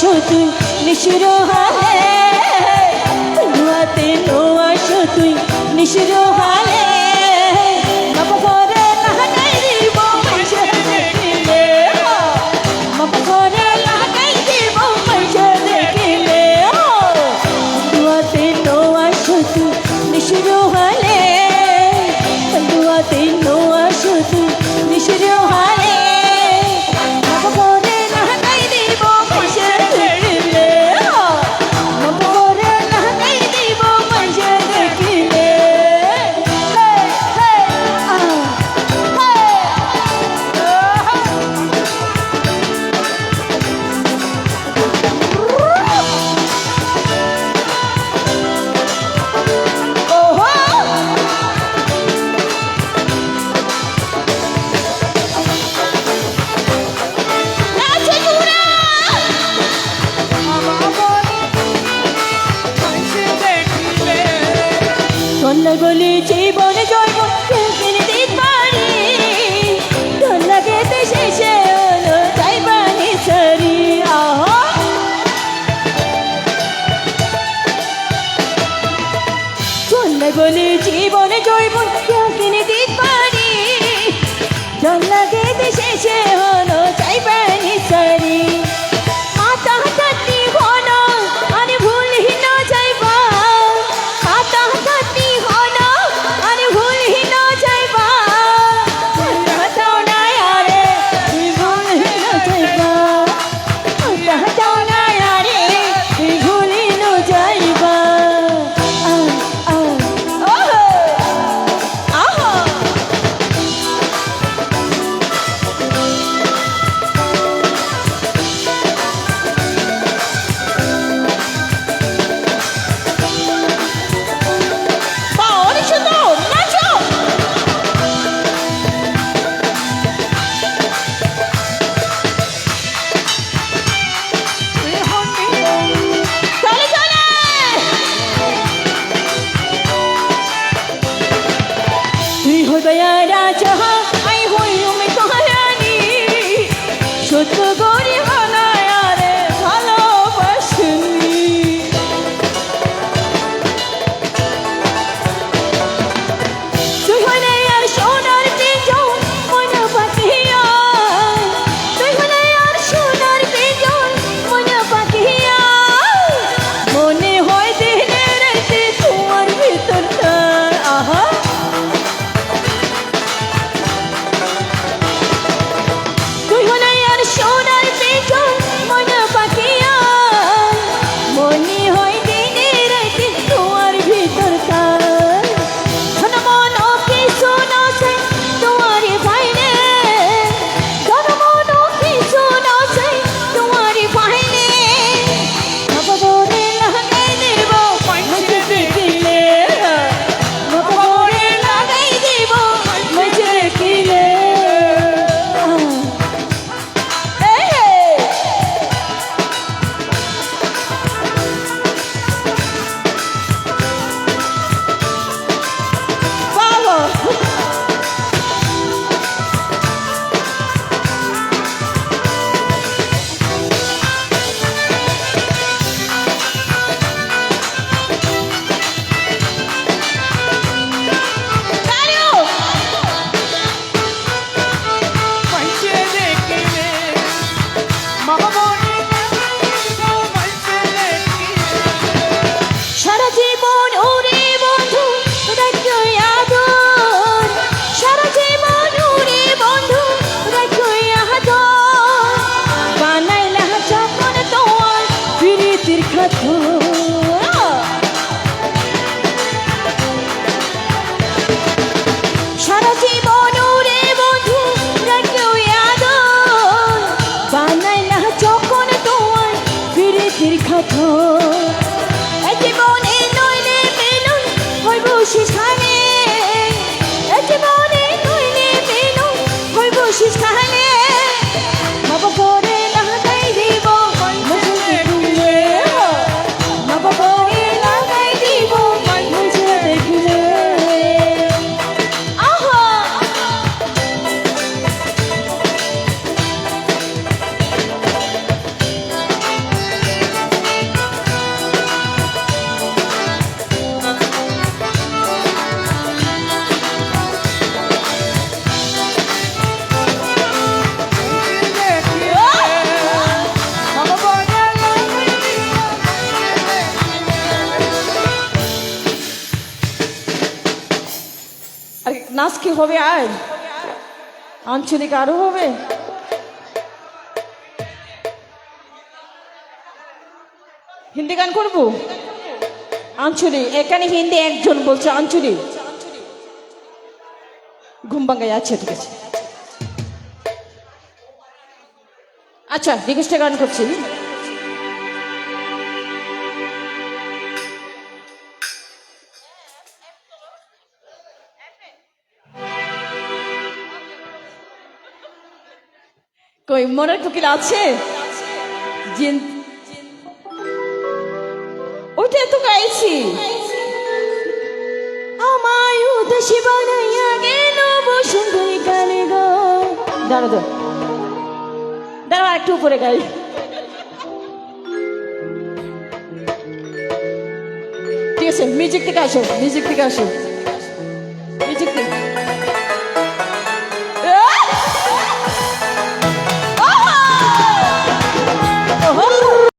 তুই নিশুর নোয়াশো তুই নিশুর ধন্য বলে জীবন জয়মন কিনে দিতে পারি ধন্য গেতে শেষে তাই বানি সারি। আহ। ধন্য বলে জীবন Yeah. নাচ কি হবে আর? আঞ্চলিক আরও হবে? হিন্দি গান করব? আঞ্চলিক। এখানে হিন্দি একজন বলছে আঞ্চলিক। ঘুম ঘুমবাঙ্গাই আছে, ঠিক আছে। আচ্ছা রিকোয়েস্টে গান করছি। কই মনের কোকিল আছে? ওইটা তো গাইছি। দাঁড়া একটু উপরে গাই। ঠিক আছে মিউজিক থেকে আসো মিউজিক থেকে আসো।